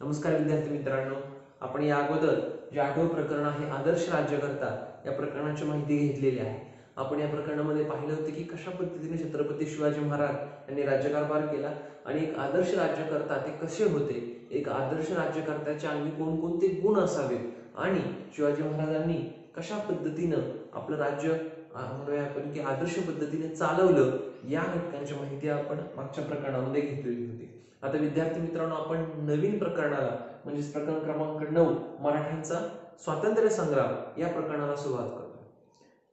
नमस्कार विद्यार्थी मित्रांनो. आपण या अगोदर जे आठवं प्रकरण आहे आदर्श राज्यकर्ता या प्रकरणाची माहिती घेतलेली आहे. आपण या प्रकरणामध्ये पाहिलं होतं की कशा पद्धतीने छत्रपती शिवाजी महाराज यांनी राज्यकारभार केला आणि एक आदर्श राज्यकर्ता ते कसे होते? एक आदर्श राज्यकर्त्याच्या अंगी कोणकोणते गुण असावेत? आणि शिवाजी महाराजांनी कशा पद्धतीनं आपलं राज्य म्हणूया आपण की आदर्श पद्धतीने चालवलं या घटकांची माहिती आपण मागच्या प्रकरणामध्ये घेतलेली होती. आता विद्यार्थी मित्रांनो आपण नवीन प्रकरणाला म्हणजेच प्रकरण क्रमांक नऊ मराठ्यांचा स्वातंत्र्य संग्राम या प्रकरणाला सुरुवात करतो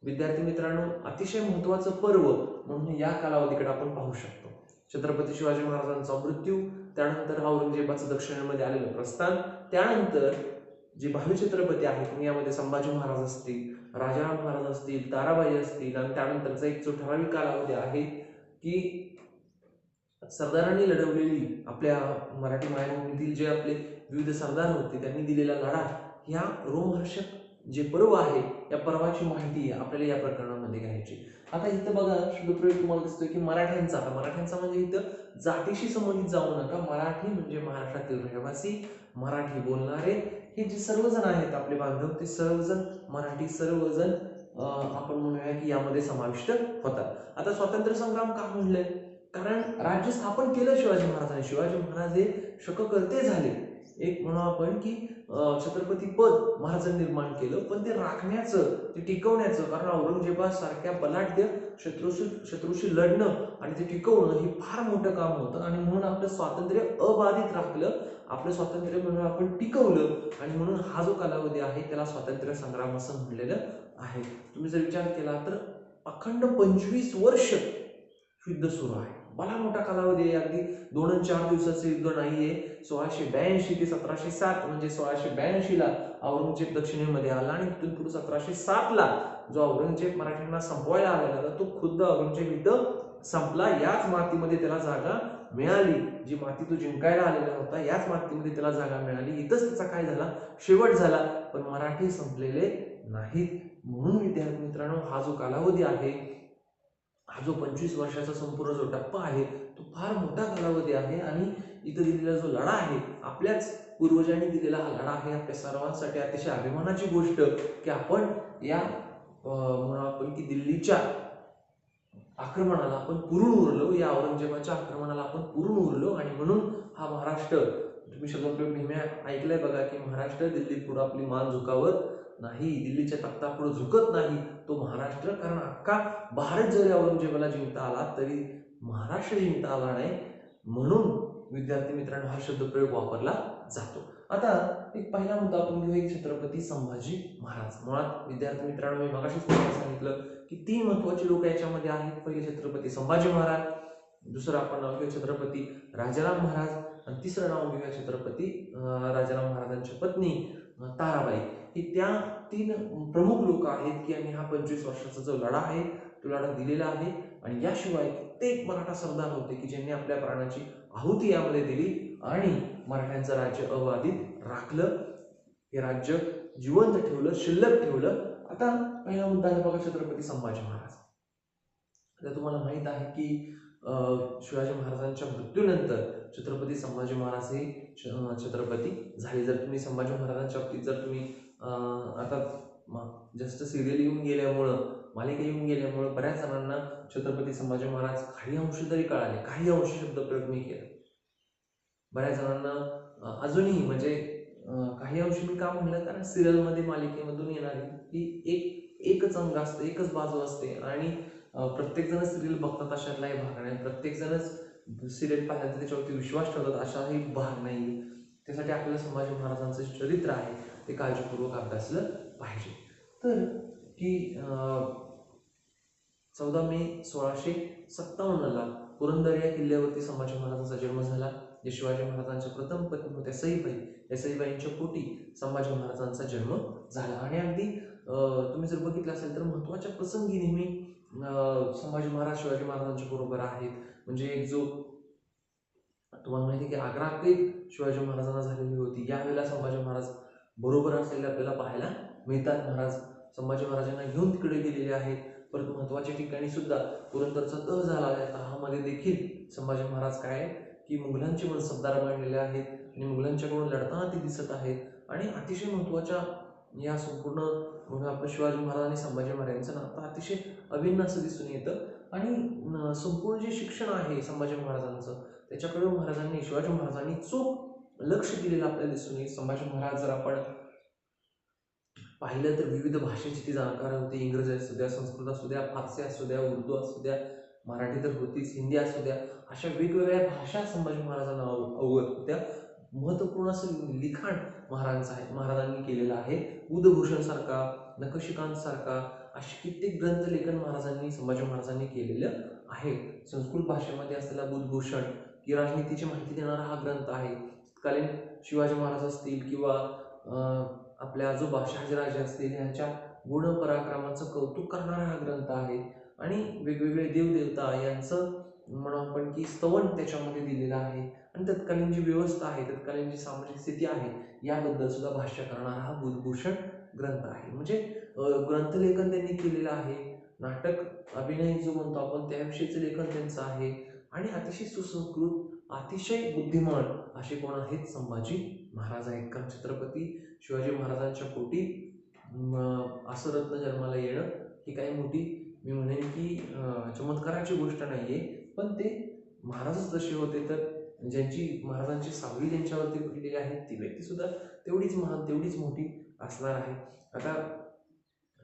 विद्यार्थी मित्रांनो अतिशय महत्वाचं पर्व म्हणून या कालावधीकडे आपण पाहू शकतो. छत्रपती शिवाजी महाराजांचा मृत्यू त्यानंतर औरंगजेबाचं दक्षिणेमध्ये आलेलं प्रस्थान त्यानंतर जे भावी छत्रपती आहेत यामध्ये संभाजी महाराज असतील राजाराम महाराज असतील ताराबाई असतील आणि त्यानंतरचा एक जो ठराविक कालावधी आहे की सरदारांनी लढवलेली आपल्या मराठी मायभूमीतील जे आपले विविध सरदार होते त्यांनी दिलेला लढा ह्या रोमहर्षक जे पर्व आहे या पर्वाची माहिती आपल्याला या प्रकरणामध्ये घ्यायची आता इथं बघा शब्दप्रयोग तुम्हाला दिसतोय की मराठ्यांचा आता मराठ्यांचा म्हणजे इथं जातीशी संबंधित जाऊ नका. मराठी म्हणजे महाराष्ट्रातील रहिवासी मराठी बोलणारे हे जे सर्वजण आहेत आपले बांधव ते सर्वजण मराठी सर्वजण आपण म्हणूया की यामध्ये समाविष्ट होतात. आता स्वातंत्र्य संग्राम का म्हणलंय? कारण राज्य स्थापन केलं शिवाजी महाराजांनी. शिवाजी महाराज हे शककर्ते झाले. एक म्हणू आपण की छत्रपती पद महाराजांनी निर्माण केलं पण ते राखण्याचं ते टिकवण्याचं कारण औरंगजेबासारख्या बलाढ्य शत्रूशी शत्रूशी लढणं आणि ते टिकवणं हे फार मोठं काम होतं. आणि म्हणून आपलं स्वातंत्र्य अबाधित राखलं आपलं स्वातंत्र्य म्हणून आपण टिकवलं आणि म्हणून हा जो कालावधी आहे त्याला स्वातंत्र्य संग्राम असं म्हणलेलं आहे. तुम्ही जर विचार केला तर अखंड पंचवीस वर्ष युद्ध सुरू आहे. भला मोठा कालावधी आहे. अगदी दोन चार दिवसाचं युद्ध नाहीये. सोळाशे ब्याऐंशी ते सतराशे सात म्हणजे सोळाशे ब्याऐंशी ला औरंगजेब दक्षिणेमध्ये आला आणि तिथून पुढे सतराशे सात ला जो औरंगजेब मराठ्यांना संपवायला आलेला होता तो खुद्द औरंगजेब इथं संपला. याच मातीमध्ये त्याला जागा मिळाली. जी माती तो जिंकायला आलेला होता याच मातीमध्ये त्याला जागा मिळाली. इथंच त्याचा काय झाला? शेवट झाला. पण मराठी संपलेले नाहीत. म्हणून विद्यार्थी मित्रांनो हा जो कालावधी आहे हा जो पंचवीस वर्षाचा संपूर्ण जो टप्पा आहे तो फार मोठा कालावधी आहे आणि इथं दिलेला जो लढा आहे आपल्याच पूर्वजांनी दिलेला हा लढा आहे आपल्या सर्वांसाठी अतिशय अभिमानाची गोष्ट की आपण या म्हणून आपण की दिल्लीच्या आक्रमणाला आपण पुरून उरलो या औरंगजेबाच्या आक्रमणाला आपण पुरून उरलो आणि म्हणून हा महाराष्ट्र तुम्ही शब्द नेहमी ऐकलंय बघा की महाराष्ट्र दिल्ली पुढं आपली मान झुकावत नाही दिल्लीच्या तख्तापुढे झुकत नाही तो महाराष्ट्र. कारण अख्खा भारत जरी औरंगजेबाला जिंकता आला तरी महाराष्ट्र जिंकता आला नाही म्हणून विद्यार्थी मित्रांनो हा शब्दप्रयोग वापरला जातो. आता एक पहिला मुद्दा आपण घेऊ एक छत्रपती संभाजी महाराज. मुळात विद्यार्थी मित्रांनो मी मगाशीच सांगितलं की तीन महत्वाची लोक याच्यामध्ये आहेत. पहिले छत्रपती संभाजी महाराज दुसरं आपण नाव घेऊ छत्रपती राजाराम महाराज आणि तिसरं नाव घेऊया छत्रपती राजाराम महाराजांची पत्नी ताराबाई. ही त्या तीन प्रमुख लोक आहेत की आणि हा पंचवीस वर्षाचा जो लढा आहे तो लढा दिलेला आहे. आणि याशिवाय कित्येक मराठा सरदार होते की ज्यांनी आपल्या प्राणाची आहुती यामध्ये दिली आणि मराठ्यांचं राज्य अबाधित राखलं. हे राज्य जिवंत ठेवलं शिल्लक ठेवलं. आता पहिला मुद्दा आहे बघा छत्रपती संभाजी महाराज. आता तुम्हाला माहीत आहे की शिवाजी महाराजांच्या मृत्यूनंतर छत्रपती संभाजी महाराज हे छत्रपती झाले. जर तुम्ही संभाजी महाराजांच्या बाबतीत जर तुम्ही आता जस्ट जास्त सिरियल येऊन गेल्यामुळं मालिका येऊन गेल्यामुळं बऱ्याच जणांना छत्रपती संभाजी महाराज काही अंश तरी कळाले काही अंश शब्दप्रयोग मी केला. बऱ्याच जणांना अजूनही म्हणजे काही अंश मी का म्हणलं? कारण सिरियलमध्ये मालिकेमधून येणारी ही एक एकच अंग असते एकच बाजू असते. आणि प्रत्येकजण सिरियल बघतात अशातलाही भाग नाही. प्रत्येकजणच सिरियल पाहिल्यानंतर त्याच्यावरती विश्वास ठेवतात अशाही भाग नाही. त्यासाठी आपल्याला संभाजी महाराजांचं चरित्र आहे. ते काळजीपूर्वक अभ्यासलं पाहिजे. तर की चौदा मे सोळाशे सत्तावन्नला पुरंदर या किल्ल्यावरती संभाजी महाराजांचा जन्म झाला. जे शिवाजी महाराजांच्या प्रथम पत्नी होत्या सईबाई. या सईबाईंच्या पोटी संभाजी महाराजांचा जन्म झाला. आणि अगदी तुम्ही जर बघितलं असेल तर महत्त्वाच्या प्रसंगी नेहमी संभाजी महाराज शिवाजी महाराजांच्या बरोबर आहेत. म्हणजे एक जो तुम्हाला माहिती की आग्रा कैद शिवाजी महाराजांना झालेली होती. यावेळेला संभाजी महाराज बरोबर असलेले आपल्याला पाहायला मिळतात. महाराज संभाजी महाराजांना घेऊन तिकडे गेलेले आहेत. परत महत्त्वाच्या ठिकाणी सुद्धा पुरंदरचा तह झाला आहे. तहामध्ये देखील संभाजी महाराज काय आहे? की मुघलांचे मनसबदार मांडलेले आहेत आणि मुघलांच्याकडून लढताना ते दिसत आहेत. आणि अतिशय महत्त्वाच्या या संपूर्ण म्हणून आपण शिवाजी महाराज आणि संभाजी महाराजांचं नातं अतिशय अभिन्न असं दिसून येतं. आणि संपूर्ण जे शिक्षण आहे संभाजी महाराजांचं त्याच्याकडे महाराजांनी शिवाजी महाराजांनी चोख लक्ष दिलेलं आपल्याला दिसून येईल. संभाजी महाराज जर आपण पाहिलं तर विविध भाषेची ती जाणकार होती. इंग्रजी असू द्या संस्कृत असू द्या फारसी असू द्या उर्दू असू द्या मराठी तर होतीच हिंदी असू द्या अशा वेगवेगळ्या भाषा संभाजी महाराजांना अव- अवगत होत्या. महत्त्वपूर्ण असं लिखाण महाराजांचं आहे महाराजांनी केलेलं आहे. उदभूषण सारखा नकशिकांत सारखा असे कित्येक ग्रंथ लेखन महाराजांनी संभाजी महाराजांनी केलेलं आहे. संस्कृत भाषेमध्ये असलेला बुधभूषण की राजनीतीची माहिती देणारा हा ग्रंथ आहे. तत्कालीन शिवाजी महाराज असतील किंवा आपल्या आजोबा शहाजीराजे असतील यांच्या गुण पराक्रमाचं कौतुक करणारा हा ग्रंथ आहे. आणि वेगवेगळे देवदेवता यांचं म्हणू आपण की स्तवन त्याच्यामध्ये दिलेलं आहे. आणि तत्कालीन जी व्यवस्था आहे तत्कालीन जी सामाजिक स्थिती आहे याबद्दल सुद्धा भाष्य करणारा हा बुधभूषण ग्रंथ आहे. म्हणजे ग्रंथलेखन त्यांनी केलेलं आहे. नाटक अभिनय जो म्हणतो आपण त्याविषयीचं लेखन त्यांचं आहे. आणि अतिशय सुसंस्कृत अतिशय बुद्धिमान असे कोण आहेत? संभाजी महाराज आहेत. का छत्रपती शिवाजी महाराजांच्या पोटी असं रत्न जन्माला येणं ही काही मोठी मी म्हणेन की चमत्काराची गोष्ट नाही आहे पण ते महाराजच जसे होते तर ज्यांची महाराजांची सावली ज्यांच्यावरती पडलेली आहे ती व्यक्तीसुद्धा तेवढीच महान तेवढीच मोठी असणार आहे. आता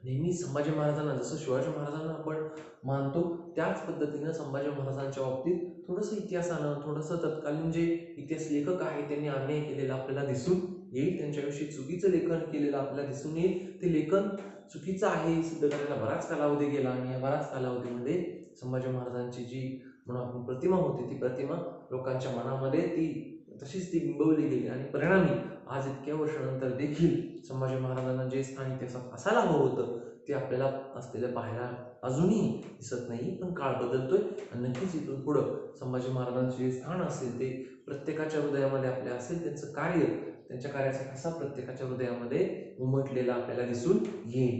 नेहमी संभाजी महाराजांना जसं शिवाजी महाराजांना आपण मानतो त्याच पद्धतीनं संभाजी महाराजांच्या बाबतीत थोडंसं इतिहासानं थोडंसं तत्कालीन जे इतिहास लेखक आहेत त्यांनी अन्याय केलेला आपल्याला दिसून येईल. त्यांच्याविषयी चुकीचं लेखन केलेलं आपल्याला दिसून येईल. ते लेखन चुकीचं आहे हे सिद्ध करायला बराच कालावधी गेला आणि या बराच कालावधीमध्ये संभाजी महाराजांची जी म्हणून आपण प्रतिमा होती ती प्रतिमा लोकांच्या मनामध्ये ती तशीच ती बिंबवली गेली आणि परिणामी आज इतक्या वर्षानंतर देखील संभाजी महाराजांना जे स्थान इतिहासात असायला हवं होतं ते आपल्याला असलेलं पाहायला अजूनही दिसत नाही पण काळ बदलतोय आणि नक्कीच इथून पुढं संभाजी महाराजांचे जे स्थान असेल ते प्रत्येकाच्या हृदयामध्ये आपल्या असेल त्यांचं कार्य त्यांच्या कार्याचा ठसा प्रत्येकाच्या हृदयामध्ये उमटलेला आपल्याला दिसून येईल.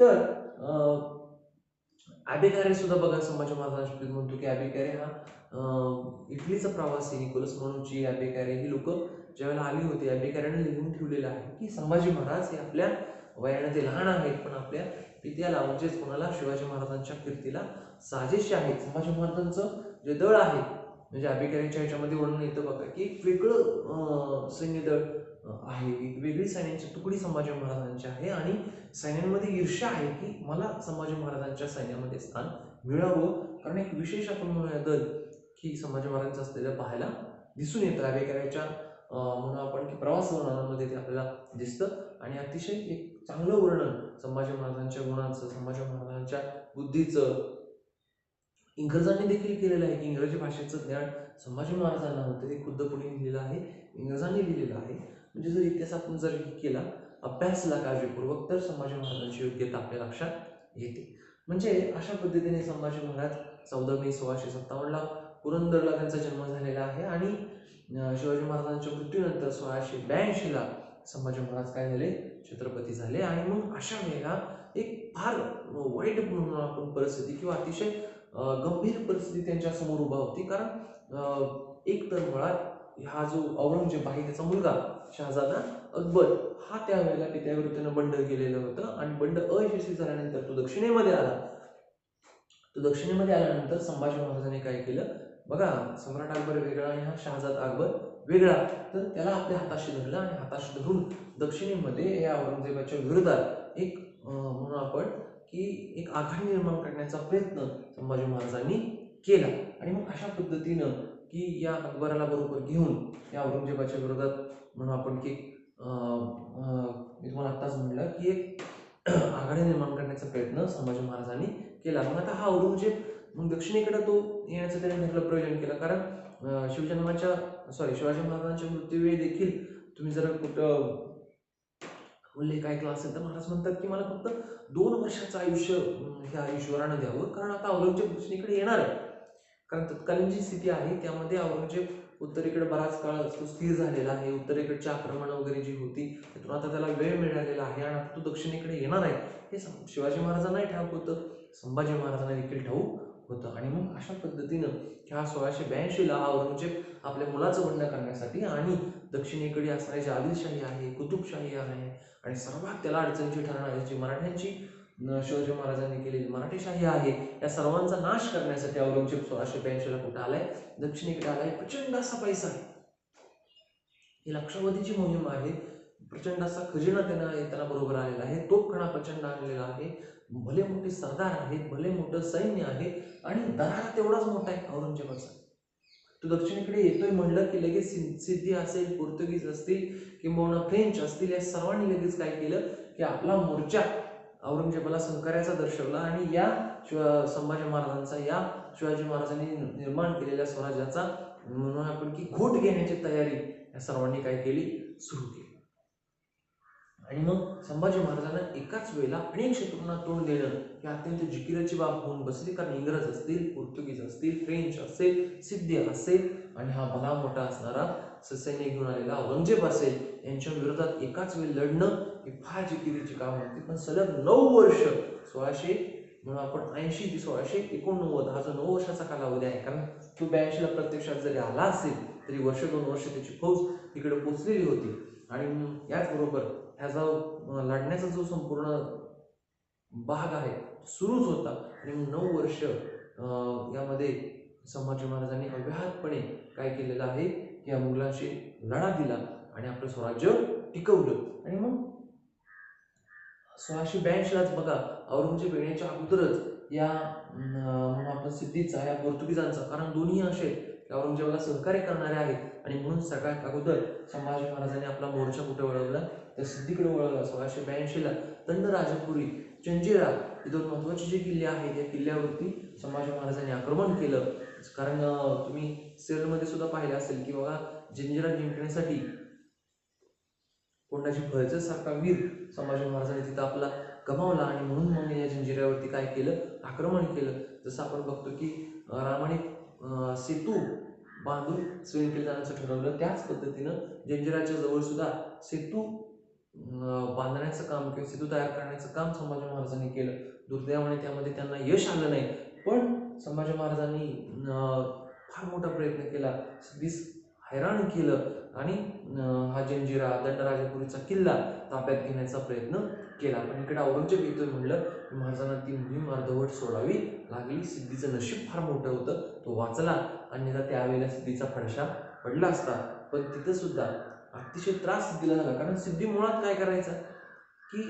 तर अं, सुद्धा बघा संभाजी महाराजांशी म्हणतो की अभिकारे हा इटलीचा प्रवासी निकोलस म्हणूनची आबेकारे ही लोक ज्यावेळेला आली होती आबेकाऱ्याने लिहून ठेवलेलं आहे की संभाजी महाराज हे आपल्या वयाने ते लहान आहेत पण आपल्या पित्याला म्हणजेच कोणाला? शिवाजी महाराजांच्या कीर्तीला साजेशी आहेत. संभाजी महाराजांचं जे दळ आहे म्हणजे आबेकाऱ्यांच्या ह्याच्यामध्ये वर्णन येतं बघा की एक वेगळं सैन्यदळ सैन्य दळ. आहे. एक वेगळी सैन्यांची तुकडी संभाजी महाराजांची आहे आणि सैन्यांमध्ये ईर्ष्या आहे की मला संभाजी महाराजांच्या सैन्यामध्ये स्थान मिळावं. कारण एक विशेष आपण म्हणूया दल की संभाजी महाराजांचं असलेलं पाहायला दिसून येतं. आबेकऱ्याच्या म्हणून आपण की प्रवास वर्णनामध्ये ते आपल्याला दिसतं. आणि अतिशय एक चांगलं वर्णन संभाजी महाराजांच्या गुणांचं संभाजी महाराजांच्या बुद्धीचं इंग्रजांनी देखील केलेलं आहे की इंग्रजी भाषेचं ज्ञान संभाजी महाराजांना होतं. ते खुद्द कोणी लिहिलेलं आहे. इंग्रजांनी लिहिलेलं आहे. म्हणजे जर इतिहास आपण जर हे केला अभ्यासला काळजीपूर्वक तर संभाजी महाराजांची योग्यता आपल्या लक्षात येते. म्हणजे अशा पद्धतीने संभाजी महाराज चौदा मे सोळाशे सत्तावन्नला पुरंदरला त्यांचा जन्म झालेला आहे आणि शिवाजी महाराजांच्या मृत्यूनंतर सोळाशे ब्याऐंशीला संभाजी महाराज काय झाले? छत्रपती झाले. आणि मग अशा वेळेला एक फार वाईट म्हणून आपण परिस्थिती किंवा अतिशय गंभीर परिस्थिती त्यांच्यासमोर उभा होती. कारण एक तर मुळात हा जो औरंगजेब आहे त्याचा मुलगा शहाजादा अकबर हा त्यावेळेला पित्याविरुद्धनं बंड केलेलं होतं आणि बंड अयशस्वी झाल्यानंतर तो दक्षिणेमध्ये आला. तो दक्षिणेमध्ये आल्यानंतर संभाजी महाराजांनी काय केलं? बघा सम्राट अकबर वेगळा आणि हा शहाजाद अकबर वेगळा. तर त्याला आपल्या हाताशी धरलं आणि हाताशी धरून दक्षिणेमध्ये या औरंगजेबाच्या विरोधात एक म्हणून आपण की एक आघाडी निर्माण करण्याचा प्रयत्न संभाजी महाराजांनी केला. आणि मग अशा पद्धतीनं की या अकबराला बरोबर घेऊन या औरंगजेबाच्या विरोधात म्हणून आपण की मी तुम्हाला आत्ताच म्हणलं की एक आघाडी निर्माण करण्याचा प्रयत्न संभाजी महाराजांनी केला. मग आता हा औरंगजेब मग दक्षिणेकडे तो येण्याचं त्याने म्हटलं प्रयोजन केलं. कारण शिवजन्माच्या सॉरी शिवाजी महाराजांच्या मृत्यूवेळी देखील तुम्ही जर कुठं उल्लेख ऐकला असेल तर महाराज म्हणतात की मला फक्त दोन वर्षाचं आयुष्य ह्या ईश्वरानं द्यावं. कारण आता औरंगजेब दक्षिणेकडे येणार आहे. कारण तत्कालीन जी स्थिती आहे त्यामध्ये औरंगजेब उत्तरेकडे बराच काळ तो स्थिर झालेला आहे. उत्तरेकडची आक्रमण वगैरे जी होती त्यातून आता त्याला वेळ मिळालेला आहे आणि आता तो दक्षिणेकडे येणार आहे. हे शिवाजी महाराजांनाही ठाऊक होतं. संभाजी महाराजांना देखील ठाऊक होतं. आणि मग अशा पद्धतीनं ह्या सोळाशे ब्याऐंशीला औरंगजेब आपल्या मुलाचं बंड करण्यासाठी आणि दक्षिणेकडे असणारी जी आदिलशाही आहे कुतुबशाही आहे आणि सर्वात त्याला अडचणीची ठरणारी जी मराठ्यांची शिवाजी महाराजांनी केलेली मराठीशाही आहे. या सर्वांचा नाश करण्यासाठी औरंगजेब सोळाशे ब्याऐंशीला कुठं आलाय? दक्षिणेकडे आलाय. प्रचंड असा पैसा. आहे ही लक्षावधीची मोहीम आहे. प्रचंड असा खजिना त्यांना त्यांना बरोबर आलेला आहे. तोफखाना प्रचंड आणलेला आहे. भले मोठे सरदार आहेत भले मोठं सैन्य आहे आणि दरारा तेवढाच मोठा आहे औरंगजेबाचा. तो दक्षिणेकडे येतोय म्हणलं की लगेच सिं- सिद्धी असेल पोर्तुगीज असतील किंवा फ्रेंच असतील या सर्वांनी लगेच काय केलं? की आपला मोर्चा औरंगजेबाला सहकार्याचा दर्शवला आणि या शिव संभाजी महाराजांचा या शिवाजी महाराजांनी निर्माण केलेल्या स्वराज्याचा म्हणून आपण की घोट घेण्याची तयारी या सर्वांनी काय केली? सुरू केली. आणि मग संभाजी महाराजांना एकाच वेळेला अनेक शत्रूंना तोंड देणं ही अत्यंत जिकिराची बाब होऊन बसली. कारण इंग्रज असतील पोर्तुगीज असतील फ्रेंच असेल सिद्धी असेल आणि हा भला मोठा असणारा ससैन्य घेऊन आलेला औरंगजेब असेल यांच्या विरोधात एकाच वेळी लढणं ही फार जिकिरीची काम होती पण सलग नऊ वर्ष सोळाशे म्हणून आपण ऐंशी ते सोळाशे एकोणनव्वद हा जो नऊ वर्षाचा कालावधी आहे कारण तो ब्याऐंशीला प्रत्यक्षात जरी आला असेल तरी वर्ष दोन वर्ष त्याची फौज तिकडे पोचलेली होती. आणि याचबरोबर ह्याचा लढण्याचा जो संपूर्ण भाग आहे सुरूच होता. आणि नऊ वर्ष यामध्ये संभाजी महाराजांनी अचानकपणे काय केलेलं आहे की या मुघलांशी लढा दिला आणि आपलं स्वराज्य टिकवलं. आणि मग? सोळाशे ब्याऐंशीलाच बघा औरंगजेब येण्याच्या अगोदरच या म्हणून आपण सिद्धीचा या पोर्तुगीजांचा कारण दोन्ही असे आहेत औरंगजेबाला सहकार्य करणारे आहेत. आणि म्हणून सगळ्यात अगोदर संभाजी महाराजांनी आपला मोर्चा कुठे वळवला? तर सिद्धीकडे वळवला सोळाशे ब्याऐंशीला. दंडराजपुरी चंजिरा हे दोन महत्त्वाचे जे किल्ले आहेत या किल्ल्यावरती संभाजी महाराजांनी आक्रमण केलं. कारण तुम्ही सिरियलमध्ये सुद्धा पाहिलं असेल की बघा जिंजिरा जिंकण्यासाठी कोंडाची फळचे सारखा वीर संभाजी महाराजांनी तिथं आपला गमावला आणि म्हणून मग या जंजिऱ्यावरती काय केलं? आक्रमण केलं. जसं आपण बघतो की रामाने सेतू बांधून श्रीलंकेला जाण्याचं ठरवलं. त्याच पद्धतीनं जंजिराच्या जवळ सुद्धा सेतू बांधण्याचं काम किंवा सेतू तयार करण्याचं काम संभाजी महाराजांनी केलं. दुर्दैवाने त्यामध्ये त्यांना यश आलं नाही. पण संभाजी महाराजांनी फार मोठा प्रयत्न केला. सिद्धीस हैराण केलं आणि हा जंजिरा दंडराजापुरीचा किल्ला ताब्यात घेण्याचा प्रयत्न केला. पण इकडे औरंगजेब येतोय म्हणलं की महाराजांना ती मोहीम अर्धवट सोडावी लागली. सिद्धीचं नशीब फार मोठं होतं. तो वाचला. अन्यथा त्यावेळेला सिद्धीचा फडशा पडला असता. पण तिथं सुद्धा अतिशय त्रास सिद्धीला झाला. कारण सिद्धी मुळात काय करायचा? की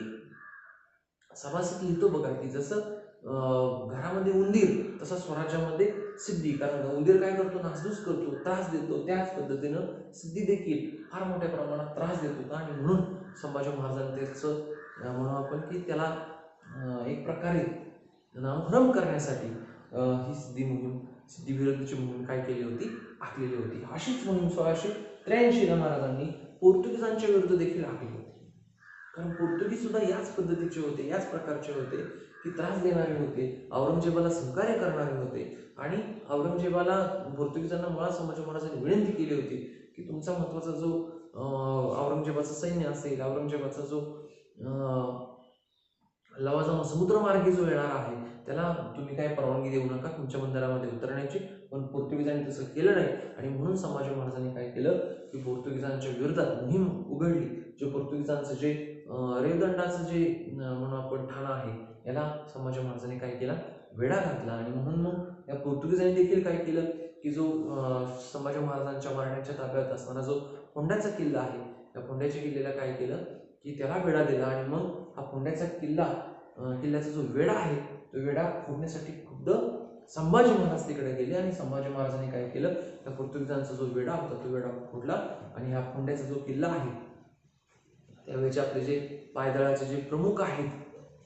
सभासद लिहितो बघा की जसं घरामध्ये उंदीर तसा स्वराज्यामध्ये सिद्धी. कारण उंदीर काय करतो? नासधूस करतो त्रास देतो. त्याच पद्धतीनं सिद्धी देखील फार मोठ्या प्रमाणात त्रास देत होता. आणि म्हणून संभाजी महाराजांचं त्याचं म्हणू आपण की त्याला एक प्रकारे नामभ्रम करण्यासाठी ही सिद्धी मोहीम सिद्धिविरुद्धची मोहीम काय केली होती? आखलेली होती. अशीच मोहीम सोळाशे त्र्याऐंशीला महाराजांनी पोर्तुगीजांच्या विरुद्ध देखील आखली होती. कारण पोर्तुगीज सुद्धा याच पद्धतीचे होते याच प्रकारचे होते. ती त्रास देणारे होते औरंगजेबाला सहकार्य करणारे होते आणि औरंगजेबाला पोर्तुगीजांना मुळा समाज महाराजांनी विनंती केली होती की तुमचा महत्त्वाचा जो औरंगजेबाचं सैन्य असेल औरंगजेबाचा जो लवाजा लवाजमा समुद्रमार्गी जो येणार आहे त्याला तुम्ही काय परवानगी देऊ नका तुमच्या बंदरामध्ये उतरण्याची. पण पोर्तुगीजांनी तसं केलं नाही आणि म्हणून संभाजी महाराजांनी काय केलं की पोर्तुगीजांच्या विरोधात मोहीम उघडली जे पोर्तुगीजांचं जे रेवदंडाचं जे म्हणून आपण ठाणं आहे याला संभाजी महाराजांनी काय केला? वेढा घातला. आणि म्हणून मग या पोर्तुगीजांनी देखील काय केलं? की जो संभाजी महाराजांच्या मराठ्यांच्या ताब्यात असताना जो फोंड्याचा किल्ला आहे त्या फोंड्याच्या किल्ल्याला काय केलं? की त्याला वेढा दिला. आणि मग हा फोंड्याचा किल्ला किल्ल्याचा जो वेढा आहे तो वेढा फोडण्यासाठी खुद्द संभाजी महाराज तिकडे गेले. आणि संभाजी महाराजांनी काय केलं? त्या पोर्तुगीजांचा जो वेढा होता तो वेढा फोडला. आणि हा फोंड्याचा जो किल्ला आहे त्यावेळेचे आपले जे पायदळाचे जे प्रमुख आहेत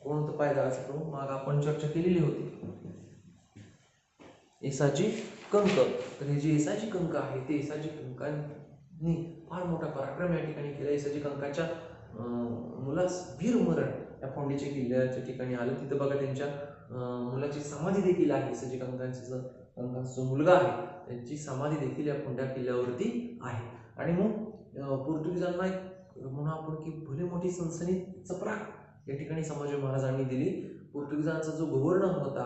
कोण होतं पायदळाचे प्रमुख माग आपण चर्चा केलेली होती. एसाची कंक तर हे जे एसाची कंक आहे ते एसाची कंकांनी फार मोठा पराक्रम या ठिकाणी केला. एसाची कंकाच्या अं, मुलास वीर मरण या फोंडीच्या किल्ल्याच्या ठिकाणी आलं. तिथं बघा त्यांच्या मुलाची समाधी देखील आहे. एसाची कंकांचा जो कंकांचा जो मुलगा आहे त्यांची समाधी देखील या फोंड्या किल्ल्यावरती आहे. आणि मग पोर्तुगीजांना एक म्हणून आपण की भली मोठी सनसनी चपराक या ठिकाणी संभाजी महाराजांनी दिली. पोर्तुगीजांचा जो गव्हर्नर होता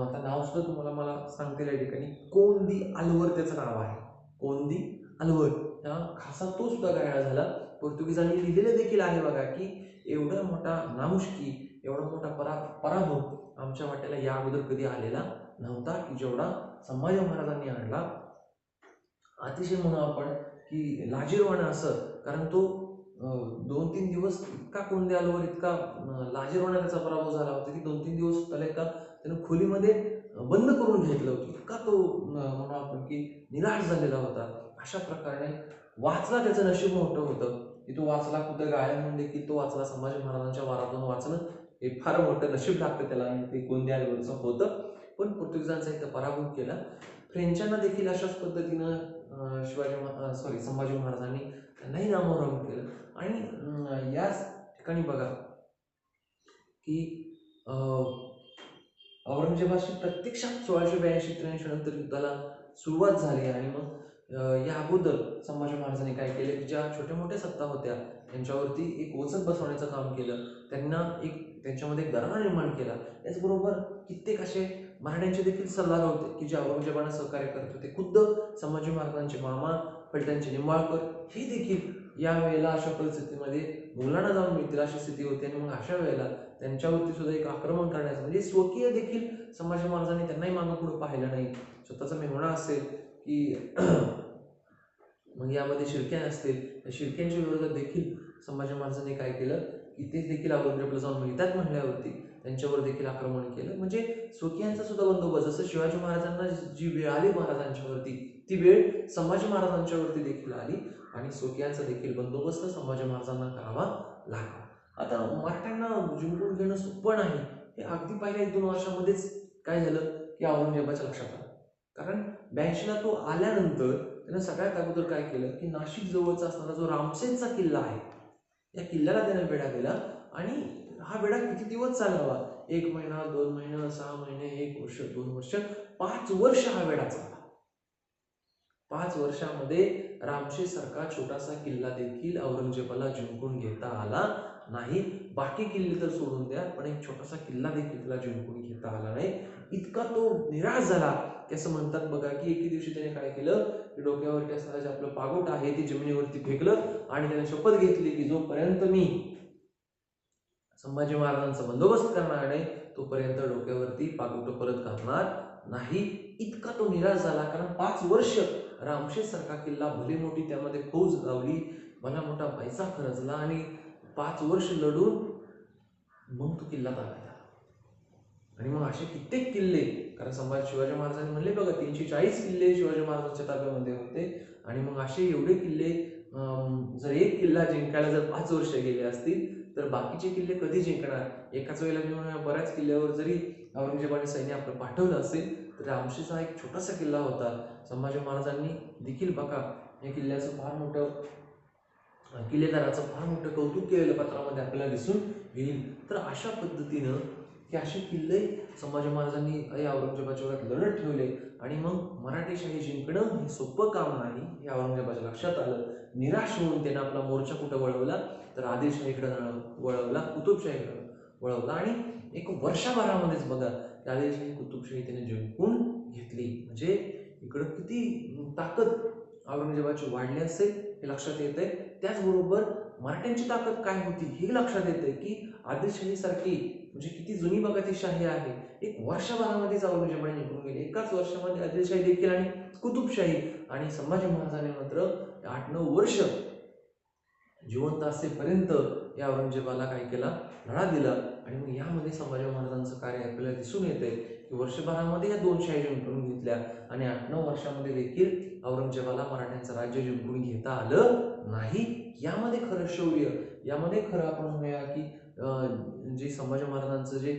आता नाव सुद्धा तुम्हाला मला सांगतील या ठिकाणी. कोंदी अलवर त्याचं नाव आहे. कोंदी अलवर. हा खासा तो सुद्धा गायला झाला. पोर्तुगीजांनी लिहिलेलं देखील आहे बघा की एवढा मोठा नामुष्की एवढा मोठा परा पराभव आमच्या वाट्याला या अगोदर कधी आलेला नव्हता की जेवढा संभाजी महाराजांनी आणला. अतिशय म्हणू आपण की लाजीरवाणा असं कारण तो दोन तीन दिवस इतका कोंदे आलोवर इतका अं, त्याचा पराभव झाला होता की दोन तीन दिवस त्याला एका त्यानं खोलीमध्ये बंद करून घेतलं होतं. इतका तो म्हणू आपण की निराश झालेला होता. अशा प्रकारे वाचला त्याचं नशीब मोठं होतं. की तो वाचला कुठं गायब म्हणून की तो वाचला. संभाजी महाराजांच्या वारातून वाचणं हे फार मोठं नशीब लागतं त्याला. आणि ते कोंदे आल्यावरचं होतं. पण पोर्तुगीजांचा इथं पराभव केला. फ्रेंचांना देखील अशाच पद्धतीनं शिवाजी सॉरी संभाजी महाराजांनी त्यांनाही नामोहरम केलं आणि याच ठिकाणी बघा की अं, औरंगजेबाशी प्रत्यक्षात सोळाशे ब्याऐंशी त्र्याऐंशी नंतर युद्धाला सुरुवात झाली आणि मग या अगोदर संभाजी महाराजांनी काय केलं की ज्या छोट्या मोठ्या सत्ता होत्या त्यांच्यावरती एक ओचक बसवण्याचं काम केलं त्यांना एक त्यांच्यामध्ये एक निर्माण केला. त्याचबरोबर कित्येक असे मराठ्यांचे देखील सल्लागार होते की जे औरंगजेबाने सहकार्य करत होते. खुद्द संभाजी महाराजांचे मामा फलटणचे निंबाळकर हे देखील या वेळेला अशा परिस्थितीमध्ये मुलांना जाऊन मिळतील अशी स्थिती होती आणि मग अशा वेळेला त्यांच्यावरती सुद्धा एक आक्रमण करण्याचं म्हणजे स्वकीय देखील समाज महाराजांनी त्यांनाही मागं पुढं पाहिलं नाही. स्वतःचा मेहणा असेल की मग यामध्ये शिरक्या असतील. त्या शिरक्यांच्या विरोधात देखील समाज महाराजांनी काय केलं? की ते देखील औरंगजेबला जाऊन मिळतात म्हणल्यावरती. त्यांच्यावर देखील आक्रमण केलं. म्हणजे स्वकीयांचा सुद्धा बंदोबस्त जसं शिवाजी महाराजांना जी वेळ आली महाराजांच्यावरती ती वेळ संभाजी महाराजांच्यावरती देखील आली आणि स्वकीयांचा देखील बंदोबस्त संभाजी महाराजांना करावा लागला. आता मराठ्यांना जिंकून घेणं सोपं नाही. हे अगदी पहिल्या एक दोन वर्षामध्येच काय झालं की औरंगजेबाच्या लक्षात आलं. कारण ब्याऐंशीला तो आल्यानंतर त्यानं सगळ्यात अगोदर काय केलं की नाशिक जवळचा असणारा जो रामसेनचा किल्ला आहे या किल्ल्याला त्यानं वेढा दिला आणि हा वेळा किती दिवस चालावा? एक महिना दोन महिना सहा महिने एक वर्ष दोन वर्ष पाच वर्ष हा वेळा चालला. पाच वर्षामध्ये रामशे सारखा छोटासा किल्ला देखील औरंगजेबाला जिंकून घेता आला नाही. बाकी किल्ले तर सोडून द्या पण एक छोटासा किल्ला देखील त्याला जिंकून घेता आला नाही. इतका तो निराश झाला की असं म्हणतात बघा की एके दिवशी त्याने काय केलं? की डोक्यावरती असणारं जे आपलं पागोट आहे ते जमिनीवरती फेकलं आणि त्याने शपथ घेतली की जोपर्यंत मी संभाजी महाराजांचा बंदोबस्त करणार नाही तोपर्यंत डोक्यावरती पागोट परत घालणार नाही. इतका तो निराश झाला कारण पाच वर्ष रामशेष सारखा किल्ला भली मोठी त्यामध्ये फौज लावली मला मोठा पैसा खर्चला आणि पाच वर्ष लढून मग तो किल्ला ताब्यात आला. आणि मग असे कित्येक किल्ले कारण संभाजी शिवाजी महाराजांनी म्हणले बघा तीनशे चाळीस किल्ले शिवाजी महाराजांच्या ताब्यामध्ये होते. आणि मग असे एवढे किल्ले जर एक किल्ला जिंकायला जर पाच वर्ष गेले असतील तर बाकीचे किल्ले कधी जिंकणार? एकाच वेळेला मिळून बऱ्याच किल्ल्यावर जरी औरंगजेबाने सैन्य आपलं पाठवलं असेल तर रामशीचा एक छोटासा किल्ला होता. संभाजी महाराजांनी देखील बघा या किल्ल्याचं फार मोठं किल्लेदाराचं फार मोठं कौतुक केलेलं पत्रामध्ये आपल्याला दिसून येईल. तर अशा पद्धतीनं की असे किल्ले संभाजी महाराजांनी या औरंगजेबाच्या वरात लढत ठेवले आणि मग मराठेशाही जिंकणं हे सोपं काम नाही हे औरंगजेबाच्या लक्षात आलं. निराश होऊन त्यानं आपला मोर्चा कुठं वळवला? तर आदिलशाहीकडे वळवला कुतुबशाहीकडे वळवला. आणि एक वर्षभरामध्येच बघा की आदिलशाही कुतुबशाही त्याने जिंकून घेतली. म्हणजे इकडं किती ताकद औरंगजेबाची वाढली असेल हे लक्षात येते त्याचबरोबर मराठ्यांची ताकद काय होती हे लक्षात येते की आदिलशाहीसारखी म्हणजे किती जुनी बघाची शाही आहे. एक वर्षभरामध्येच औरंगजेबाने निघून गेली. एकाच वर्षामध्ये आदिलशाही देखील आणि कुतुबशाही आणि संभाजी महाराजांनी मात्र आठ नऊ वर्ष जिवंत असेपर्यंत या औरंगजेबाला काय केला? लढा दिला आणि मग यामध्ये संभाजी महाराजांचं कार्य आपल्याला दिसून येते की वर्षभरामध्ये या दोन शाही जिंकून घेतल्या. आणि आठ नऊ वर्षामध्ये देखील औरंगजेबाला मराठ्यांचं राज्य जिंकून घेता आलं नाही. यामध्ये खरं शौर्य यामध्ये खरं आपण म्हणूया की जे संभाजी महाराजांचं जे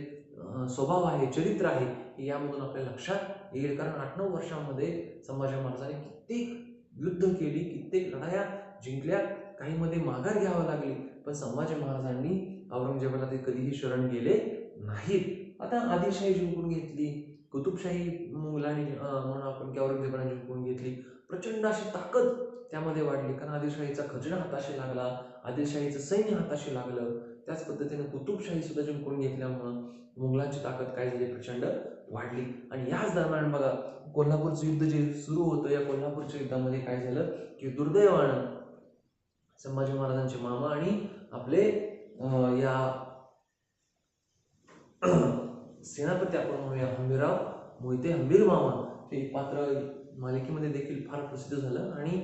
स्वभाव आहे चरित्र आहे हे यामधून आपल्या लक्षात येईल. कारण आठ नऊ वर्षामध्ये संभाजी महाराजांनी कित्येक युद्ध केली कित्येक लढाया जिंकल्या काहीमध्ये माघार घ्यावं लागली. पण संभाजी महाराजांनी औरंगजेबाला ते कधीही शरण गेले नाहीत. आता आदिलशाही जिंकून घेतली कुतुबशाही मुलांनी म्हणून आपण की औरंगजेबाने जिंकून घेतली. प्रचंड अशी ताकद त्यामध्ये वाढली. कारण आदिलशाहीचा खजिना हाताशी लागला आदिलशाहीचं सैन्य हाताशी लागलं. त्याच पद्धतीने कुतुबशाही सुद्धा जिंकून घेतल्यामुळं मुघलांची ताकद काय झाली? प्रचंड वाढली. आणि याच दरम्यान बघा कोल्हापूरचं युद्ध जे सुरू होतं या कोल्हापूरच्या युद्धामध्ये काय झालं? की दुर्दैवानं संभाजी महाराजांचे मामा आणि आपले या सेनापती आपण म्हणूया हंबीरराव मोहिते हंबीर मामा हे पात्र मालिकेमध्ये देखील फार प्रसिद्ध झालं आणि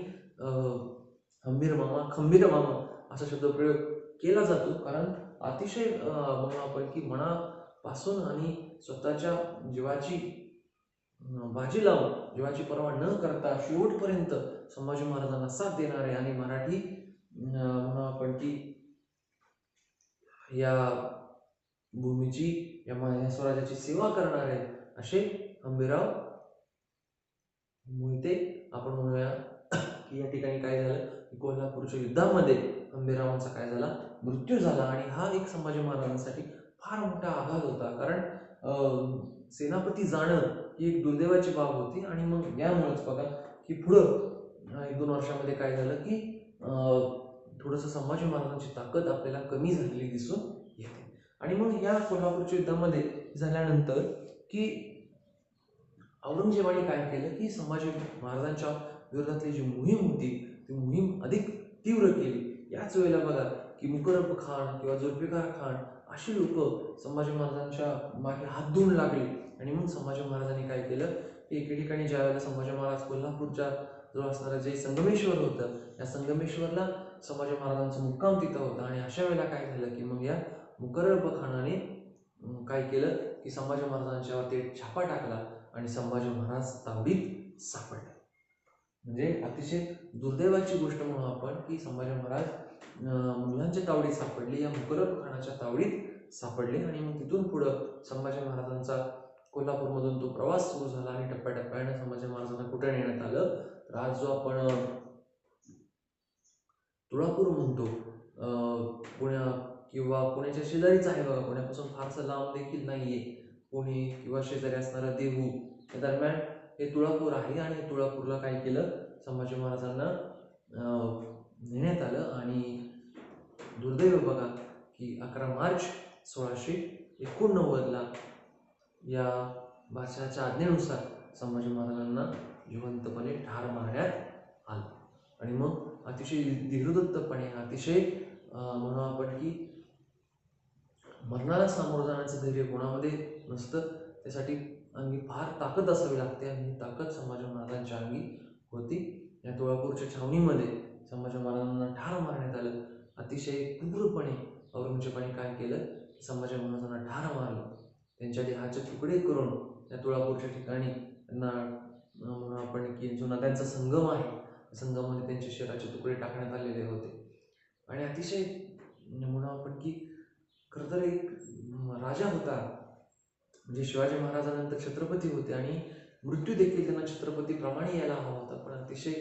हंबीर मामा खंबीर मामा असा शब्दप्रयोग केला जातो. कारण अतिशय अं, म्हणू आपण की मनापासून आणि स्वतःच्या जीवाची बाजी लावून जीवाची पर्वा न करता शेवटपर्यंत संभाजी महाराजांना साथ देणारे आणि मराठी म्हणा म्हणू आपण की या भूमीची या मा- स्वराज्याची सेवा करणारे असे हंबीराव मोहिते आपण म्हणूया की या ठिकाणी काय झालं? कोल्हापूरच्या युद्धामध्ये अंबेरावांचा काय झाला? मृत्यू झाला आणि हा एक संभाजी महाराजांसाठी फार मोठा आघात होता. कारण सेनापती जाणं ही एक दुर्दैवाची बाब होती आणि मग यामुळेच बघा की पुढं एक दोन वर्षामध्ये काय झालं की थोडंसं संभाजी महाराजांची ताकद आपल्याला कमी झालेली दिसून आणि मग या कोल्हापूरच्या युद्धामध्ये झाल्यानंतर की औरंगजेबाने काय केलं की संभाजी महाराजांच्या विरोधातली जी मोहीम होती ती मोहीम अधिक तीव्र केली. याच वेळेला बघा की मुकरब खान किंवा जुल्फिकार खान अशी लोक संभाजी महाराजांच्या मागे हात धुवून लागले. आणि मग संभाजी महाराजांनी काय केलं की एके ठिकाणी ज्या वेळेला संभाजी महाराज कोल्हापूरच्या जवळ असणारं जे संगमेश्वर होतं या संगमेश्वरला संभाजी महाराजांचं मुक्काम तिथं होतं. आणि अशा वेळेला काय झालं की मग या मुकरब खानाने काय केलं की संभाजी महाराजांच्यावरती एक छापा टाकला आणि संभाजी महाराज तावडीत सापडले. म्हणजे अतिशय दुर्दैवाची गोष्ट म्हणू आपण की संभाजी महाराज मुलांच्या तावडीत सापडले या मुकरब खानाच्या तावडीत सापडले आणि मग तिथून पुढं संभाजी महाराजांचा कोल्हापूरमधून तो प्रवास सुरू झाला आणि टप्प्याटप्प्याने संभाजी महाराजांना कुठे नेण्यात आलं? तर आज जो आपण तुळापूर म्हणतो पुण्या किंवा पुण्याच्या शेजारीच आहे बघा पुण्यापासून फारसं लांब देखील नाहीये. पुणे किंवा शेजारी असणारा देहू या दरम्यान हे तुळापूर आहे आणि तुळापूरला काय केलं? संभाजी महाराजांना नेण्यात आलं आणि दुर्दैव बघा की अकरा मार्च सोळाशे एकोणनव्वदला या बादशहाच्या आज्ञेनुसार संभाजी महाराजांना जिवंतपणे ठार मारण्यात आलं. आणि मग अतिशय धीरदत्तपणे अतिशय म्हणू आपण की मरणाला सामोरं जाण्याचं धैर्य कोणामध्ये नसतं त्यासाठी अंगी फार ताकद असावी लागते आणि ही ताकद संभाजी महाराजांच्या अंगी होती या तुळापूरच्या छावणीमध्ये संभाजी महाराजांना ठार मारण्यात आलं. अतिशय क्रूरपणे औरंगजेबाने काय केलं? संभाजी महाराजांना ठार मारलं. त्यांच्या देहाचे तुकडे करून या तुळापूरच्या ठिकाणी त्यांना म्हणून आपण की जो नद्यांचा संगम आहे त्या संगमामध्ये त्यांच्या शरीराचे तुकडे टाकण्यात आलेले होते. आणि अतिशय म्हणू आपण की खरं तर एक राजा होता. म्हणजे शिवाजी महाराजानंतर छत्रपती होते आणि मृत्यू देखील त्यांना छत्रपतीप्रमाणे यायला हवा होता. पण अतिशय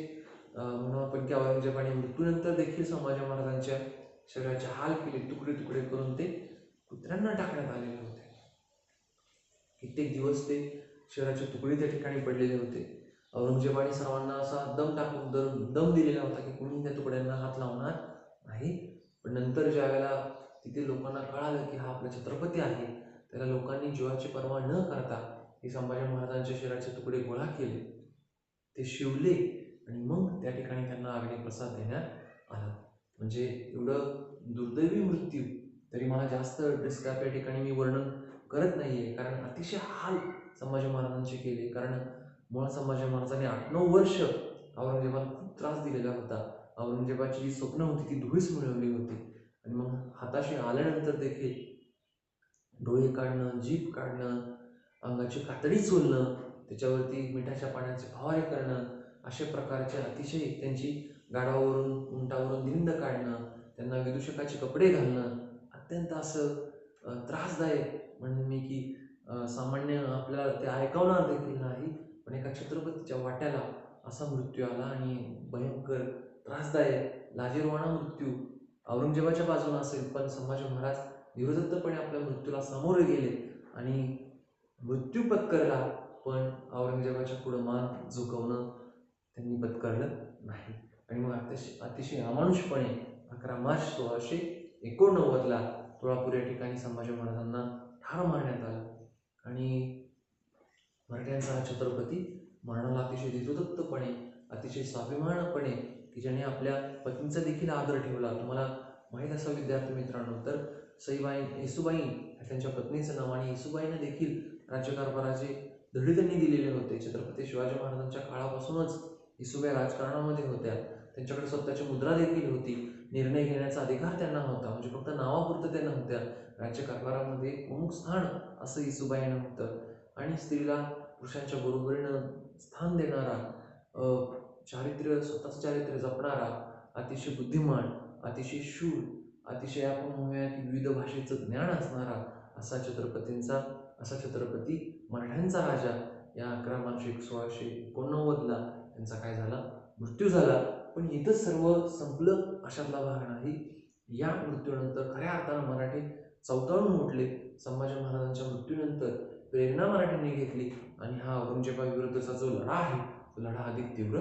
म्हणून आपण की औरंगजेबाने मृत्यूनंतर देखील संभाजी महाराजांच्या शरीराचे हाल केले तुकडे तुकडे करून ते कुत्र्यांना टाकण्यात आलेले होते. कित्येक दिवस ते शरीराचे तुकडे त्या ठिकाणी पडलेले होते. औरंगजेबाने सर्वांना असा दम टाकून दम दम दिलेला होता की कोणी त्या तुकड्यांना हात लावणार नाही. पण नंतर ज्या वेळेला तिथे लोकांना कळालं की हा आपला छत्रपती आहे. त्याला लोकांनी जीवाची पर्वा न करता हे संभाजी महाराजांच्या शरीराचे तुकडे गोळा केले. ते शिवले आणि मग त्या ठिकाणी त्यांना अग्निप्रसाद देण्यात आला. म्हणजे एवढं दुर्दैवी मृत्यू. तरी मला जास्त डिस्क्रॅप या ठिकाणी मी वर्णन करत नाहीये. कारण अतिशय हाल संभाजी महाराजांचे केले. कारण मुळात संभाजी महाराजांनी आठ नऊ वर्ष औरंगजेबाला खूप त्रास दिलेला होता. औरंगजेबाची जी स्वप्न होती ती धुळीस मिळवली होती. आणि मग हाताशी आल्यानंतर देखील डोळे काढणं जीभ काढणं अंगाची कातडी चोलणं त्याच्यावरती मिठाच्या पाण्याचे फवारे करणं अशा प्रकारचे अतिशय त्यांची गाडावरून उंटावरून धिंड काढणं त्यांना विदूषकाचे कपडे घालणं अत्यंत असं त्रासदायक म्हणून मी की सामान्य आपल्याला ते ऐकवणार देखील नाही पण एका छत्रपतीच्या वाट्याला असा मृत्यू आला आणि भयंकर त्रासदायक लाजीरवाणा मृत्यू औरंगजेबाच्या बाजूला असेल पण संभाजी महाराज धीरोदत्तपणे आपल्या मृत्यूला सामोरे गेले आणि मृत्यू पत्करला पण औरंगजेबाच्या पुढं मान झुकवणं त्यांनी पत्करलं नाही. आणि मग अतिशय अतिशय अमानुषपणे अकरा मार्च सोळाशे एकोणनव्वदला तुळापूर या ठिकाणी संभाजी महाराजांना ठार मारण्यात आलं. आणि मराठ्यांचा हा छत्रपती मरणाला अतिशय धीरोदत्तपणे अतिशय स्वाभिमानपणे की ज्याने आपल्या पत्नीचा देखील आदर ठेवला. तुम्हाला माहीत असा विद्यार्थी मित्रांनो तर सईबाई येसुबाई ह्या त्यांच्या पत्नीचं नाव आणि येसुबाईनं देखील राज्यकारभाराचे धडे त्यांनी दिलेले होते. छत्रपती शिवाजी महाराजांच्या काळापासूनच येसुबाई राजकारणामध्ये होत्या. त्यांच्याकडे स्वतःची मुद्रा देखील होती. निर्णय घेण्याचा अधिकार त्यांना होता म्हणजे फक्त नावापुरतं त्यांना होत्या. राज्यकारभारामध्ये प्रमुख स्थान असं येसुबाईनं होतं? आणि स्त्रीला पुरुषांच्या बरोबरीनं स्थान देणारा चारित्र्य स्वतःचं चारित्र्य जपणारा अतिशय बुद्धिमान अतिशय शूर अतिशय आपण म्हणूया की विविध भाषेचं ज्ञान असणारा असा छत्रपतींचा असा छत्रपती मराठ्यांचा राजा या अकरा मानशे एक सोळाशे एकोणनव्वदला त्यांचा काय झाला? मृत्यू झाला. पण इथं सर्व संपलं अशातला भाग नाही. या मृत्यूनंतर खऱ्या अर्थानं मराठी चौताळून उठले. संभाजी महाराजांच्या मृत्यूनंतर प्रेरणा मराठ्यांनी घेतली आणि हा औरंगजेबाविरुद्धचा जो लढा आहे तो लढा अधिक तीव्र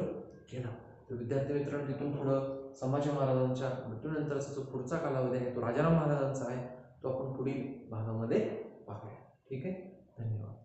केला. तर विद्यार्थी मित्रांनो तिथून पुढं संभाजी महाराजांच्या मृत्यूनंतरचा जो पुढचा कालावधी आहे तो राजाराम महाराजांचा आहे तो आपण पुढील भागामध्ये पाहूया. ठीक आहे? धन्यवाद.